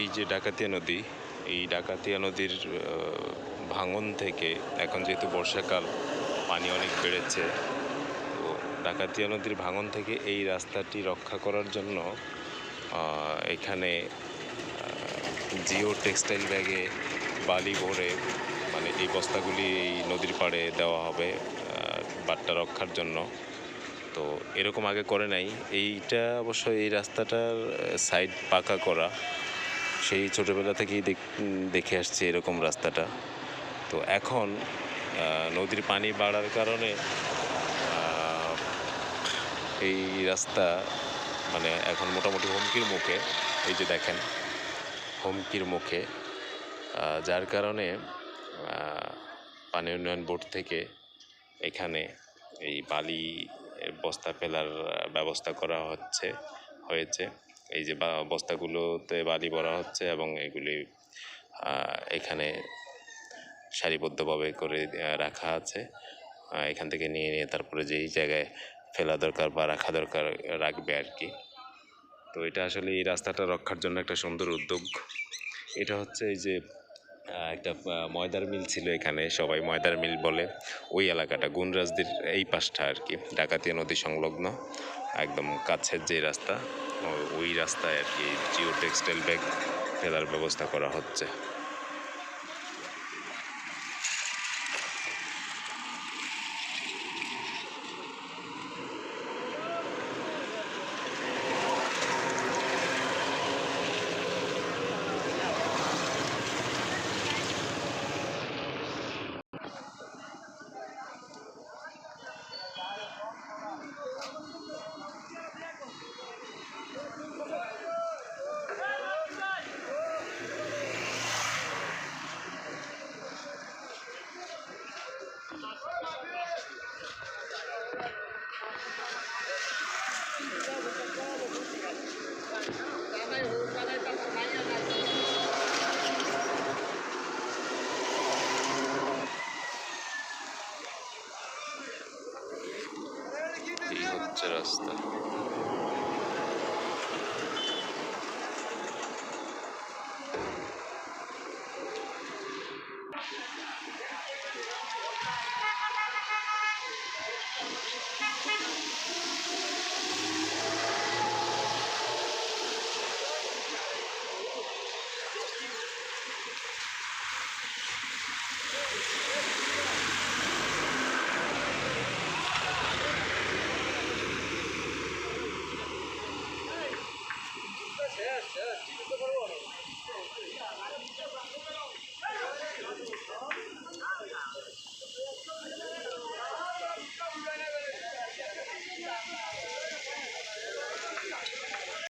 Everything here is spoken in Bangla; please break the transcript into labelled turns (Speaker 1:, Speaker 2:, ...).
Speaker 1: এই যে ডাকাতিয়া নদী, এই ডাকাতিয়া নদীর ভাঙন থেকে এখন যেহেতু বর্ষাকাল, পানি অনেক বেড়েছে, তো ডাকাতিয়া নদীর ভাঙন থেকে এই রাস্তাটি রক্ষা করার জন্য এখানে জিও টেক্সটাইল ব্যাগে বালি ভরে মানে এই বস্তাগুলি এই নদীর পাড়ে দেওয়া হবে বাট্টা রক্ষার জন্য। তো এরকম আগে করে নাই। এইটা অবশ্য এই রাস্তাটার সাইড পাকা করা। সেই ছোটোবেলা থেকেই দেখ- আসছি এরকম রাস্তাটা। তো এখন নদীর পানি বাড়ার কারণে এই রাস্তা মানে এখন মোটামুটি হুমকির মুখে, এই যে দেখেন, হুমকির মুখে যার কারণে পানি উন্নয়ন বোর্ড থেকে এখানে এই বালি বস্তা ফেলার ব্যবস্থা করা হচ্ছে, হয়েছে। এই যে বস্তাগুলোতে বালি ভরা হচ্ছে এবং এগুলি এখানে সারিবদ্ধভাবে করে রাখা আছে। এখান থেকে নিয়ে নিয়ে তারপরে যেই জায়গায় ফেলা দরকার বা রাখা দরকার, রাখবে আর কি। তো এটা আসলে এই রাস্তাটা রক্ষার জন্য একটা সুন্দর উদ্যোগ। এটা হচ্ছে এই যে একটা ময়দার মিল ছিল এখানে, সবাই ময়দার মিল বলে। ওই এলাকাটা গুণরাজদির এই পাশটা আর কি, ডাকাতিয়া নদী সংলগ্ন, একদম কাছের যে রাস্তা। ওই রাস্তায় আর কি জিও টেক্সটাইল ব্যাগ ফেলার ব্যবস্থা করা হচ্ছে। এই হচ্ছে রাস্তা フフフ。